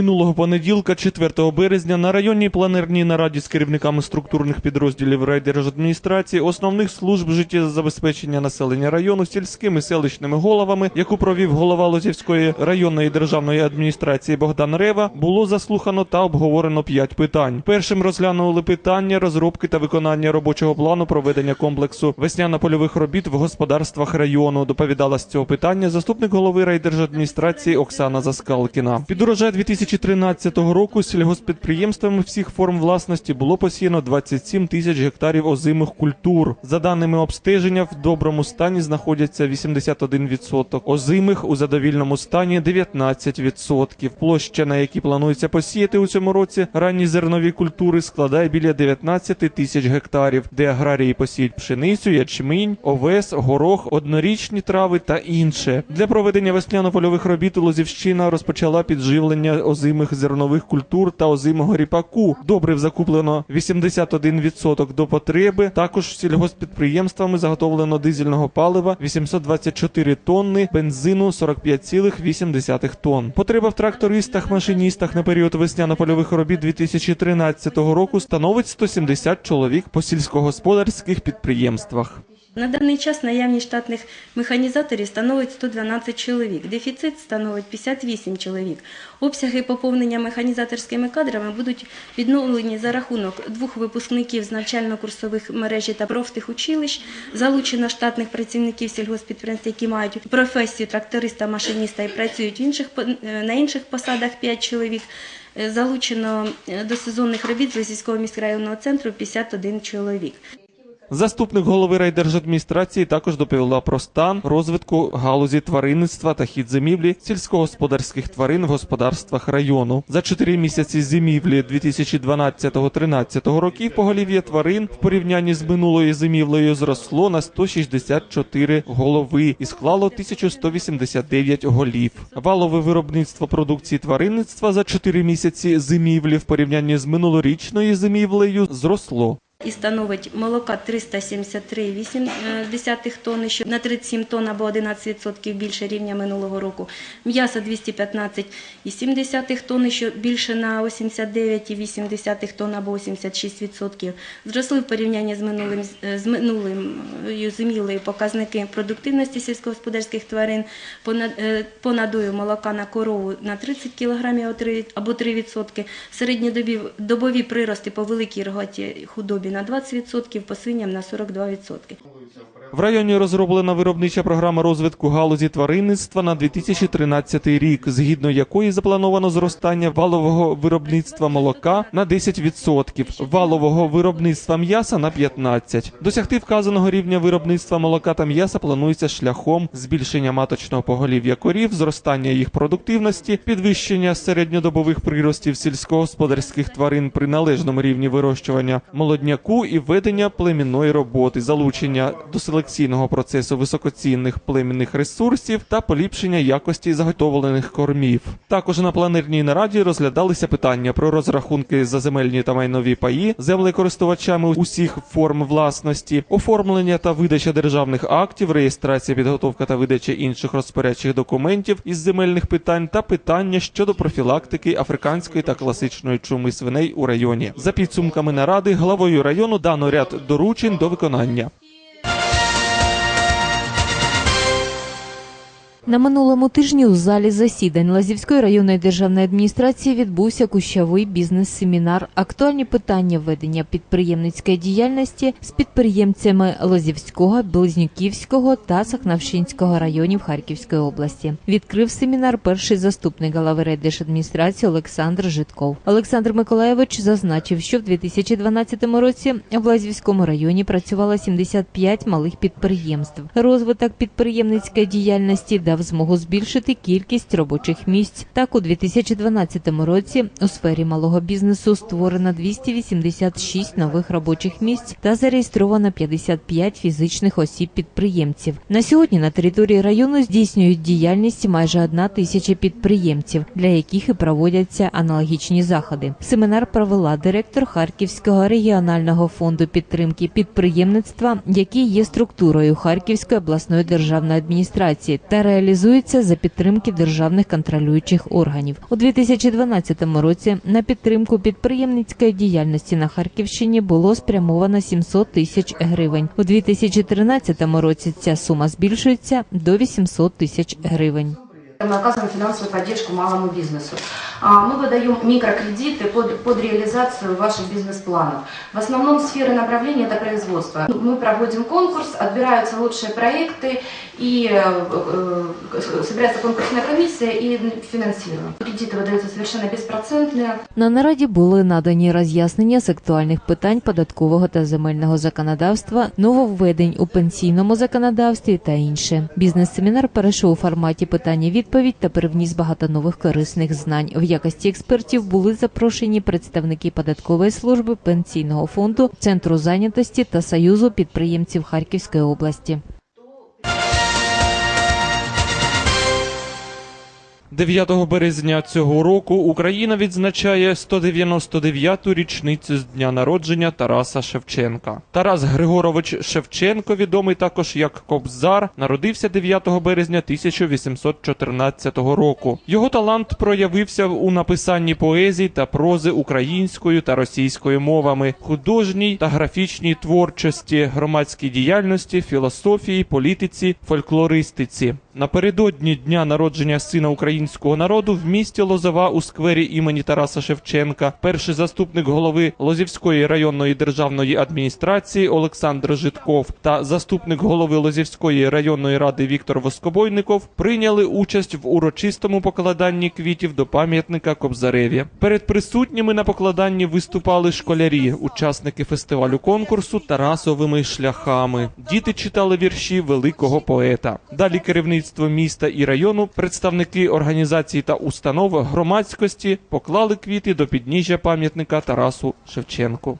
Минулого понеділка, 4 березня, на районній планерній нараді з керівниками структурних підрозділів райдержадміністрації, основних служб життєзабезпечення населення району, сільськими селищними головами, яку провів голова Лозівської районної державної адміністрації Богдан Рева, було заслухано та обговорено п'ять питань. Першим розглянули питання розробки та виконання робочого плану проведення комплексу весняно-польових робіт в господарствах району. Доповідала з цього питання заступник голови райдержадміністрації Оксана Заскалкіна. Під урожай 2013 року сільгоспідприємствами всіх форм власності було посіяно 27 тисяч гектарів озимих культур. За даними обстеження, в доброму стані знаходяться 81%, озимих у задовільному стані 19%. Площа, на якій планується посіяти у цьому році ранні зернові культури, складає біля 19 тисяч гектарів, де аграрії посіють пшеницю, ячмінь, овес, горох, однорічні трави та інше. Для проведення весняно-польових робіт Лозівщина розпочала підживлення озимих зернових культур та озимого ріпаку. Добрив закуплено 81% до потреби. Також сільгоспідприємствами заготовлено дизельного палива 824 тонни, бензину 45,8 тонн. Потреба в трактористах, машиністах на період весняно-польових робіт 2013 року становить 170 чоловік по сільськогосподарських підприємствах. На даний час наявність штатних механізаторів становить 112 чоловік, дефіцит становить 58 чоловік. Обсяги поповнення механізаторськими кадрами будуть відновлені за рахунок двох випускників з навчально-курсових мережі та профтехучилищ, залучено штатних працівників сільгоспідприємств, які мають професію тракториста, машиніста і працюють інших, е, на інших посадах 5 чоловік. Е, Залучено е, до сезонних робіт з Лисівського міськрайонного центру 51 чоловік. Заступник голови райдержадміністрації також доповіла про стан розвитку галузі тваринництва та хід зимівлі сільськогосподарських тварин в господарствах району. За чотири місяці зимівлі 2012-13 років поголів'я тварин в порівнянні з минулою зимівлею зросло на 164 голови і склало 1189 голів. Валове виробництво продукції тваринництва за чотири місяці зимівлі в порівнянні з минулорічною зимівлею зросло. І становить молока 373,8 тонни, що на 37 тонн або 11% більше рівня минулого року. М'ясо 215,7 тонни, що більше на 89,8 тонн або 86%. Зросли в порівнянні з минулим з минулим зимівлею показники продуктивності сільськогосподарських тварин е, по надою молока на корову на 30 кг або 3%, середньодобові прирости по великій рогаті худобі на 20%, по свиням на 42%. В районі розроблена виробнича програма розвитку галузі тваринництва на 2013 рік, згідно якої заплановано зростання валового виробництва молока на 10%, валового виробництва м'яса на 15%. Досягти вказаного рівня виробництва молока та м'яса планується шляхом збільшення маточного поголів'я корів, зростання їх продуктивності, підвищення середньодобових приростів сільськогосподарських тварин при належному рівні вирощування молодняку і ведення племінної роботи, залучення до селекційного процесу високоцінних племінних ресурсів та поліпшення якості заготовлених кормів. Також на планерній нараді розглядалися питання про розрахунки за земельні та майнові паї землекористувачами усіх форм власності, оформлення та видача державних актів, реєстрація, підготовка та видача інших розпорядчих документів із земельних питань та питання щодо профілактики африканської та класичної чуми свиней у районі. За підсумками наради главою району дано ряд доручень до виконання. На минулому тижні у залі засідань Лазівської районної державної адміністрації відбувся кущавий бізнес-семінар «Актуальні питання ведення підприємницької діяльності з підприємцями Лозівського, Близнюківського та Сахнавщинського районів Харківської області. Відкрив семінар перший заступник голови райдержадміністрації Олександр Житков. Олександр Миколаєвич зазначив, що в 2012 році в Лазівському районі працювало 75 малих підприємств. Розвиток підприємницької діяльності дав змогу збільшити кількість робочих місць. Так, у 2012 році у сфері малого бізнесу створено 286 нових робочих місць та зареєстровано 55 фізичних осіб-підприємців. На сьогодні на території району здійснюють діяльність майже одна тисяча підприємців, для яких і проводяться аналогічні заходи. Семінар провела директор Харківського регіонального фонду підтримки підприємництва, який є структурою Харківської обласної державної адміністрації та реалізується за підтримки державних контролюючих органів. У 2012 році на підтримку підприємницької діяльності на Харківщині було спрямовано 700 тисяч гривень. У 2013 році ця сума збільшується до 800 тисяч гривень. Мы оказываем финансовую поддержку малому бизнесу А, Мы выдаем микрокредиты под, под реализацию ваших бизнес-планов. В основном сферы направления это производство. Мы проводим конкурс, отбираются лучшие проекты и э, э, собирается конкурсная комиссия и финансируем. Кредиты выдаются совершенно беспроцентные. На нараді були надані роз'яснення з актуальних питань податкового та земельного законодавства, нововведень у пенсійному законодавстві та інше. Бізнес-семінар перейшов у форматі питання-відповідь та привніс багато нових корисних знань. В якості експертів були запрошені представники податкової служби, пенсійного фонду, центру зайнятості та союзу підприємців Харківської області. 9 березня цього року Україна відзначає 199-ту річницю з дня народження Тараса Шевченка. Тарас Григорович Шевченко, відомий також як Кобзар, народився 9 березня 1814 року. Його талант проявився у написанні поезій та прози українською та російською мовами, художній та графічній творчості, громадській діяльності, філософії, політиці, фольклористиці. Напередодні дня народження сина українського народу в місті Лозова у сквері імені Тараса Шевченка перший заступник голови Лозівської районної державної адміністрації Олександр Житков та заступник голови Лозівської районної ради Віктор Воскобойников прийняли участь в урочистому покладанні квітів до пам'ятника Кобзареві. Перед присутніми на покладанні виступали школярі, учасники фестивалю конкурсу Тарасовими шляхами. Діти читали вірші великого поета. Далі керівництво міста і району, представники організацій та установи громадськості поклали квіти до підніжжя пам'ятника Тарасу Шевченку.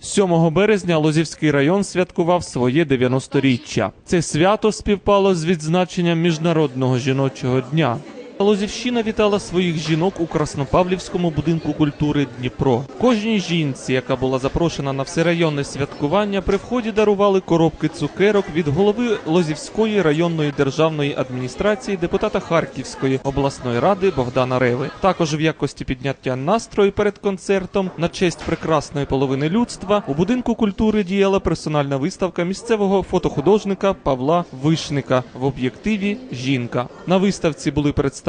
7 березня Лозівський район святкував своє 90-річчя. Це свято співпало з відзначенням Міжнародного жіночого дня. Лозівщина вітала своїх жінок у Краснопавлівському будинку культури Дніпро. Кожній жінці, яка була запрошена на всерайонне святкування, при вході дарували коробки цукерок від голови Лозівської районної державної адміністрації, депутата Харківської обласної ради Богдана Реви. Також в якості підняття настрою перед концертом на честь прекрасної половини людства у будинку культури діяла персональна виставка місцевого фотохудожника Павла Вишника в об'єктиві Жінка. На виставці були представлені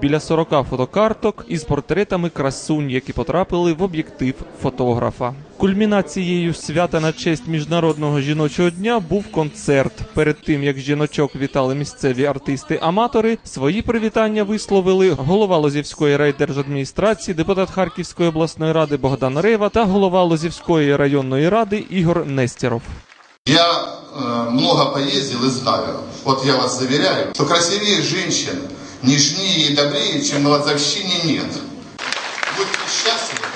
біля 40 фотокарток із портретами красунь, які потрапили в об'єктив фотографа. Кульмінацією свята на честь міжнародного жіночого дня був концерт. Перед тим як жіночок вітали місцеві артисти-аматори, свої привітання висловили голова Лозівської райдержадміністрації, депутат Харківської обласної ради Богдан Рева та голова Лозівської районної ради Ігор Нестеров. Я э, много поездил и знаю, вот я вас заверяю, что красивее женщин, нежнее и добрее, чем на Лазовщине нет. Будьте счастливы,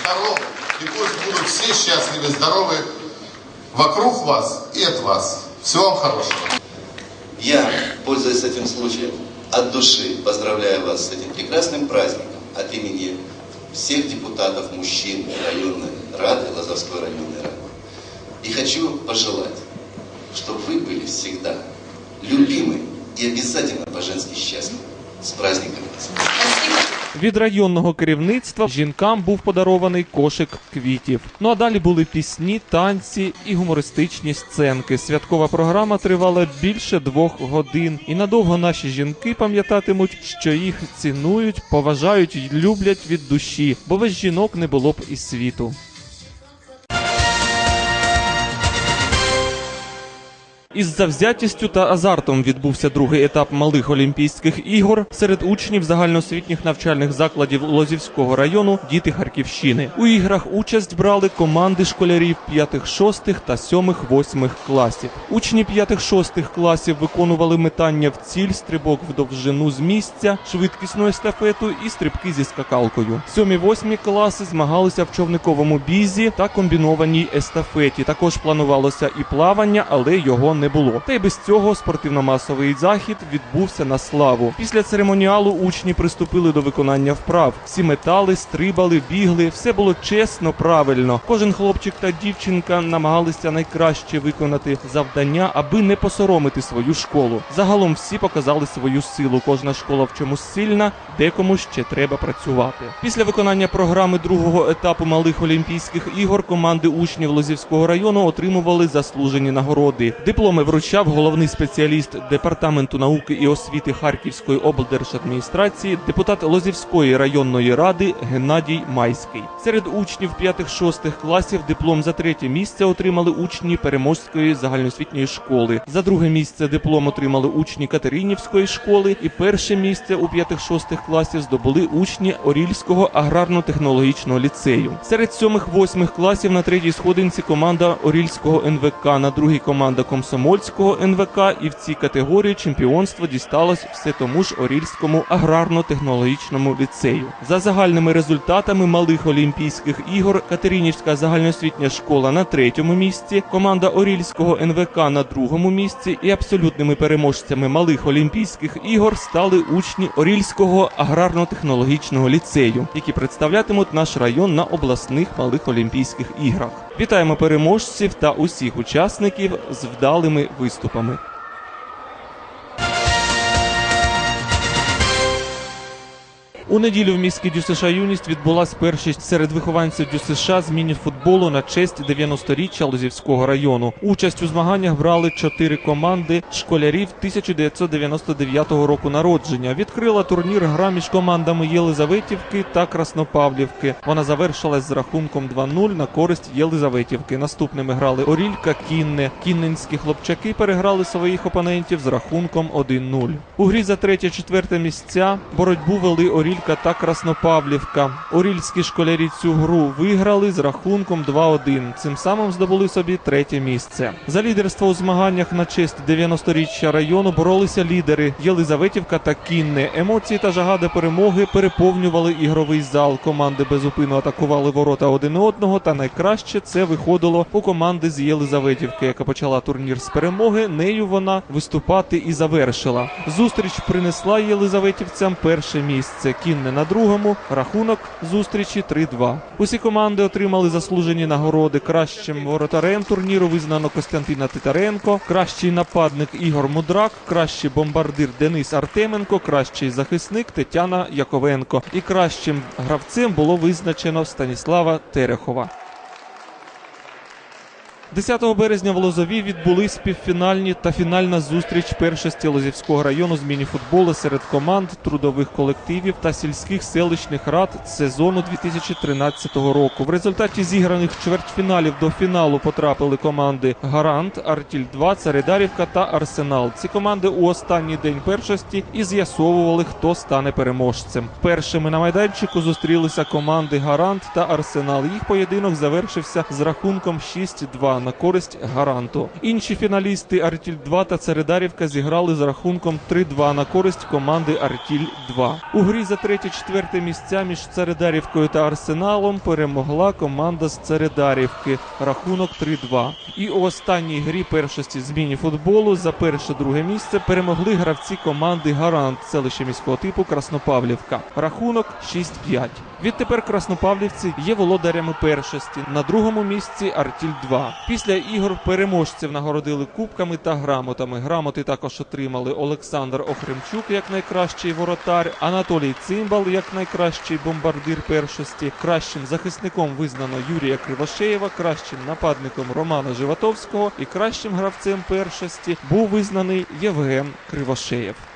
здоровы, и пусть будут все счастливы, здоровы вокруг вас и от вас. Всего вам хорошего. Я, пользуясь этим случаем, от души поздравляю вас с этим прекрасным праздником от имени всех депутатов, мужчин районной рады, Лазовской районной рады. И хочу пожелать, чтобы вы были всегда любимы и обязательно по-женски счастливы. С праздником! Від районного керівництва жінкам був подарований кошик квітів. Ну а далі були пісні, танці і гумористичні сценки. Святкова програма тривала більше двох годин, і надовго наші жінки пам'ятатимуть, що їх цінують, поважають і люблять від душі, бо без жінок не було б і світу. Із завзятістю та азартом відбувся другий етап малих Олімпійських ігор серед учнів загальноосвітніх навчальних закладів Лозівського району діти Харківщини. У іграх участь брали команди школярів 5-6 та 7-8 класів. Учні 5-6 класів виконували метання в ціль, стрибок в довжину з місця, швидкісну естафету і стрибки зі скакалкою. 7-8 класи змагалися в човниковому бізі та комбінованій естафеті. Також планувалося і плавання, але його не було. Та й без цього спортивно-масовий захід відбувся на славу. Після церемоніалу учні приступили до виконання вправ. Всі метали, стрибали, бігли. Все було чесно, правильно. Кожен хлопчик та дівчинка намагалися найкраще виконати завдання, аби не посоромити свою школу. Загалом всі показали свою силу. Кожна школа в чомусь сильна, декому ще треба працювати. Після виконання програми другого етапу малих олімпійських ігор команди учнів Лозівського району отримували заслужені нагороди. Дипломи вручав головний спеціаліст департаменту науки і освіти Харківської облдержадміністрації, депутат Лозівської районної ради Геннадій Майський. Серед учнів 5-6 класів диплом за третє місце отримали учні Переможської загальноосвітньої школи. За друге місце диплом отримали учні Катеринівської школи, і перше місце у 5-6 класів здобули учні Орільського аграрно-технологічного ліцею. Серед 7-8 класів на третій сходинці команда Орільського НВК, на другій команда Комсомольського НВК, і в цій категорії чемпіонство дісталось все тому ж Орільському аграрно-технологічному ліцею. За загальними результатами малих Олімпійських ігор Катеринівська загальноосвітня школа на третьому місці, команда Орільського НВК на другому місці і абсолютними переможцями малих Олімпійських ігор стали учні Орільського аграрно-технологічного ліцею, які представлятимуть наш район на обласних малих Олімпійських іграх. Вітаємо переможців та усіх учасників з вдалими виступами. У неділю в міській ДЮСШ «Юність» відбулась першість серед вихованців ДЮСШ з міні-футболу на честь 90-річчя Лозівського району. Участь у змаганнях брали чотири команди школярів 1999 року народження. Відкрила турнір гра між командами Єлизаветівки та Краснопавлівки. Вона завершилась з рахунком 2-0 на користь Єлизаветівки. Наступними грали Орілька, Кінне. Кінненські хлопчаки переграли своїх опонентів з рахунком 1-0. У грі за третє-четверте місця боротьбу вели Орілька та Краснопавлівка. Орільські школярі цю гру виграли з рахунком 2-1. Цим самим здобули собі третє місце. За лідерство у змаганнях на честь 90-річчя району боролися лідери Єлизаветівка та Кінне. Емоції та жага до перемоги переповнювали ігровий зал. Команди безупинно атакували ворота один одного. Та найкраще це виходило у команди з Єлизаветівки, яка почала турнір з перемоги. Нею вона виступати і завершила. Зустріч принесла Єлизаветівцям перше місце. Кінне на другому. Рахунок зустрічі 3-2. Усі команди отримали заслужені нагороди. Кращим воротарем турніру визнано Костянтина Титаренко, кращий нападник Ігор Мудрак, кращий бомбардир Денис Артеменко, кращий захисник Тетяна Яковенко. І кращим гравцем було визначено Станіслава Терехова. 10 березня в Лозові відбулись півфінальні та фінальна зустріч першості Лозівського району з мініфутболу серед команд, трудових колективів та сільських селищних рад сезону 2013 року. В результаті зіграних чвертьфіналів до фіналу потрапили команди Гарант, Артіль 2 Царидарівка та Арсенал. Ці команди у останній день першості і з'ясовували, хто стане переможцем. Першими на майданчику зустрілися команди Гарант та Арсенал. Їх поєдинок завершився з рахунком 6-2 на користь гаранту. Інші фіналісти Артіль 2 та Царидарівка зіграли з рахунком 3-2 на користь команди Артіль 2. У грі за третє-четверте місця між Царидарівкою та Арсеналом перемогла команда з Царидарівки. Рахунок 3-2. І у останній грі першості з міні-футболу за перше-друге місце перемогли гравці команди Гарант селище міського типу Краснопавлівка. Рахунок 6-5. Відтепер Краснопавлівці є володарями першості. На другому місці Артіль 2. Після ігор переможців нагородили кубками та грамотами. Грамоти також отримали Олександр Охремчук як найкращий воротар, Анатолій Цимбал як найкращий бомбардир першості. Кращим захисником визнано Юрія Кривошеєва, кращим нападником Романа Животовського і кращим гравцем першості був визнаний Євген Кривошеєв.